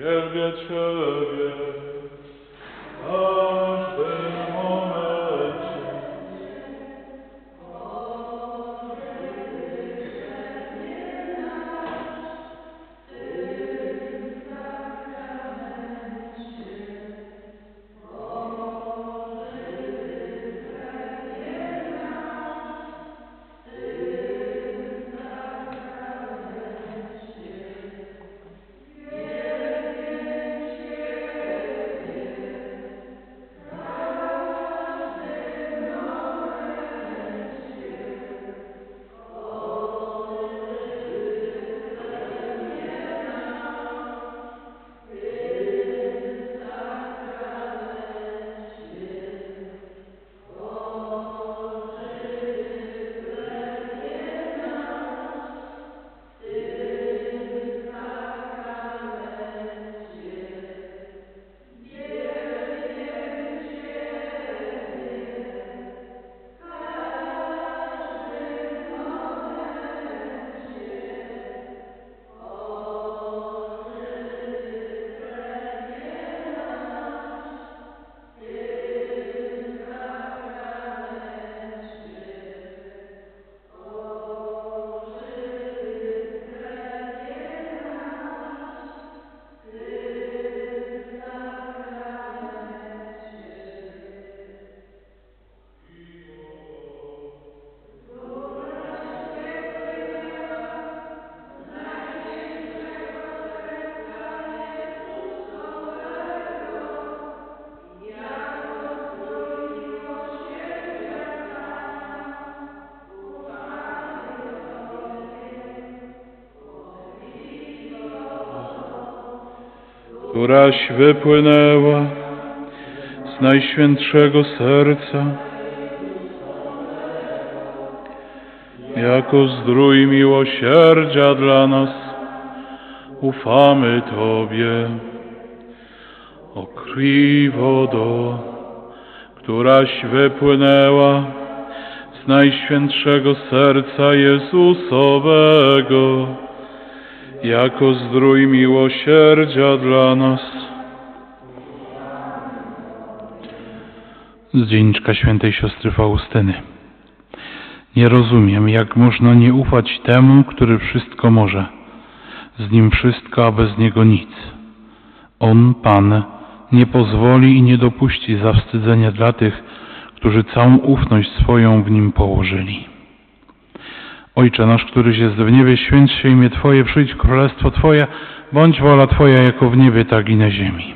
Wielbię Ciebie któraś wypłynęła z najświętszego serca, jako zdrój miłosierdzia dla nas, ufamy Tobie. O krwi wodo, któraś wypłynęła z najświętszego serca Jezusowego, jako zdrój miłosierdzia dla nas. Z dzienniczka świętej siostry Faustyny. Nie rozumiem, jak można nie ufać temu, który wszystko może. Z nim wszystko, a bez niego nic. On, Pan, nie pozwoli i nie dopuści zawstydzenia dla tych, którzy całą ufność swoją w nim położyli. Ojcze nasz, któryś jest w niebie, święć się imię Twoje, przyjdź królestwo Twoje, bądź wola Twoja jako w niebie, tak i na ziemi.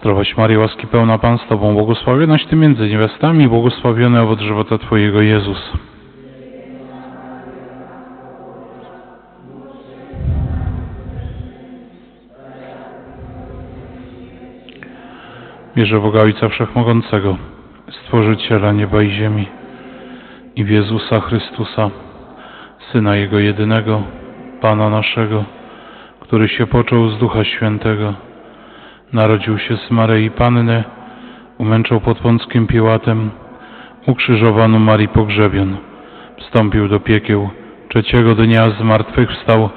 Zdrowaś Maryjo, łaski pełna Pan z Tobą, błogosławionaś Ty między niewiastami, błogosławiony owoc żywota Twojego Jezus. Wierzę w Boga Ojca Wszechmogącego, Stworzyciela nieba i ziemi i w Jezusa Chrystusa, Syna Jego jedynego, Pana naszego, który się począł z Ducha Świętego, Narodził się z Maryi Panny, umęczał pod Pąckim Piłatem, ukrzyżowano Marii pogrzebion, wstąpił do piekieł, trzeciego dnia z martwych wstał,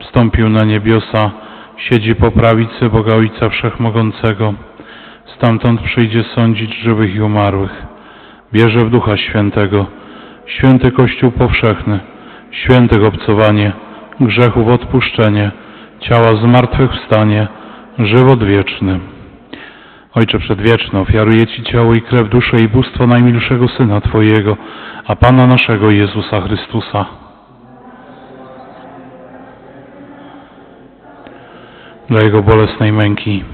wstąpił na niebiosa, siedzi po prawicy Boga Ojca Wszechmogącego, stamtąd przyjdzie sądzić żywych i umarłych. Wierzę w Ducha Świętego, święty Kościół powszechny, świętych obcowanie, grzechów odpuszczenie, ciała zmartwychwstanie, żywot wieczny. Ojcze Przedwieczny, ofiaruję Ci ciało i krew, duszę i bóstwo najmilszego Syna Twojego, a Pana naszego Jezusa Chrystusa. Dla Jego bolesnej męki,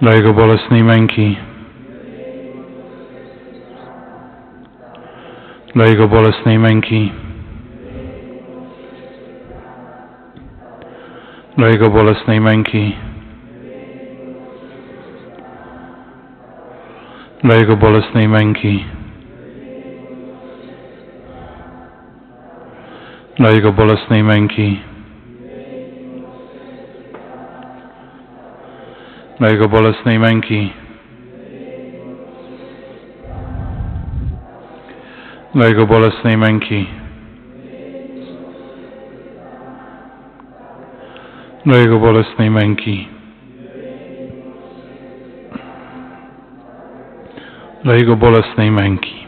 do jeho bolestný menky, do jeho bolestný menky, do jeho bolestný menky, do jeho bolestný menky, do jeho bolestné menky. Dla Jego bolesnej męki, dla Jego bolesnej męki, dla Jego bolesnej męki, dla Jego bolesnej męki.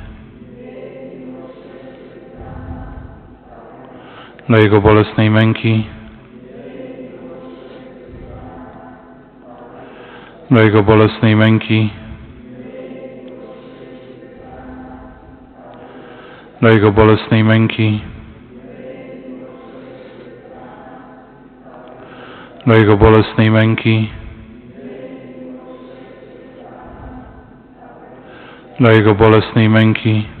dla Jego bolesnej męki, dla Jego bolesnej męki, dla Jego bolesnej męki, dla Jego bolesnej męki, dla Jego bolesnej męki,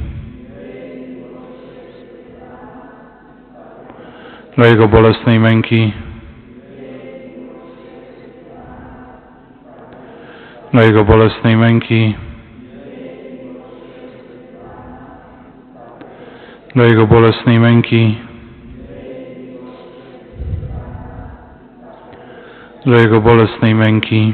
dla Jego bolesnej męki, dla Jego bolesnej męki, dla Jego bolesnej męki, dla Jego bolesnej męki.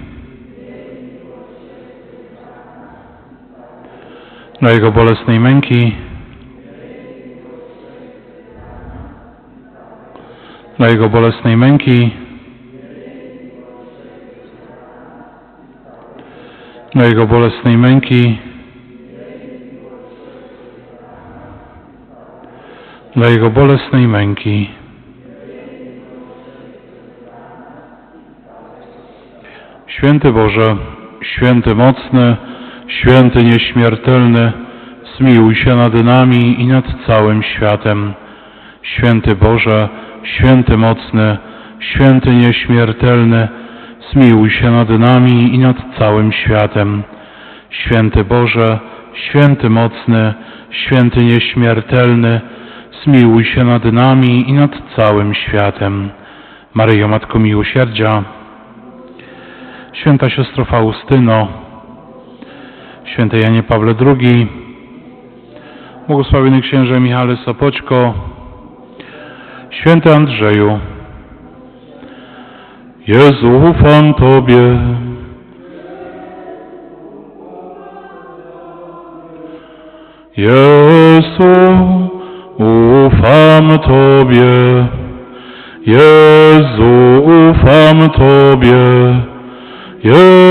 dla Jego bolesnej męki, dla Jego bolesnej męki, dla Jego bolesnej męki, dla Jego bolesnej męki. Święty Boże, święty mocny, święty nieśmiertelny, zmiłuj się nad nami i nad całym światem. Święty Boże, święty mocny, święty nieśmiertelny, zmiłuj się nad nami i nad całym światem. Święty Boże, święty mocny, święty nieśmiertelny, zmiłuj się nad nami i nad całym światem. Maryjo, Matko Miłosierdzia, Święta siostro Faustyno, Święty Janie Pawle II, błogosławiony księże Michale Sopoćko, Święty Andrzeju, Jezu, ufam Tobie. Jezu, ufam Tobie. Jezu, ufam Tobie. Jezu,